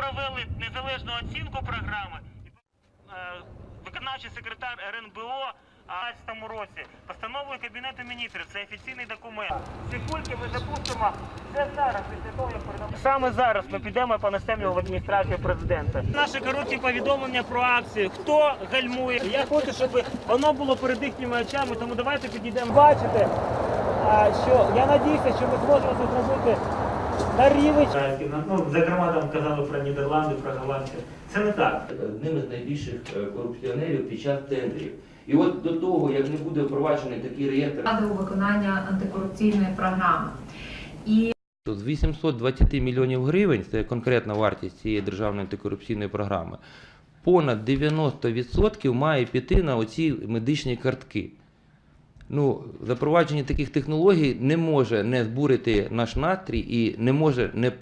провели незалежну оцінку програми. Е, Виконавчий секретар РНБО 2015 році постановою Кабінету міністрів. Це офіційний документ. Ці кульки ми запустимо вже зараз, після того, як передамо. Саме зараз ми підемо і понесемо в адміністрацію президента. Наші короткі повідомлення про акцію. Хто гальмує? Я хочу, щоб воно було перед їхніми очами, тому давайте підійдемо. Бачите, що я надіюся, що ми зможемо це зробити на рівень. Ну, зокрема, там казали про Нідерланди, про Голландію. Це не так. одним із найбільших е, корупціонерів під час тендерів. І от до того, як не буде впроваджений такий реєстр, ради у виконання антикорупційної програми. І з 820 мільйонів гривень, це конкретна вартість цієї державної антикорупційної програми, понад 90% має піти на оці медичні картки. Ну, запровадження таких технологій не може не збурити наш настрій і не може не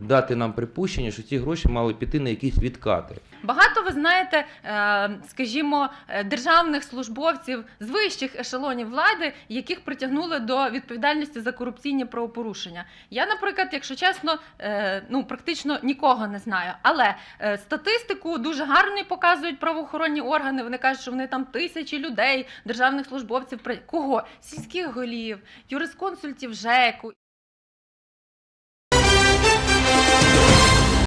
дати нам припущення, що ці гроші мали піти на якісь відкати. Багато ви знаєте, е, скажімо, е, державних службовців з вищих ешелонів влади, яких притягнули до відповідальності за корупційні правопорушення. Я, наприклад, якщо чесно, е, ну практично нікого не знаю. Але статистику дуже гарно показують правоохоронні органи. Вони кажуть, що вони там тисячі людей, державних службовців, кого сільських голів, юрисконсультів ЖЕКу.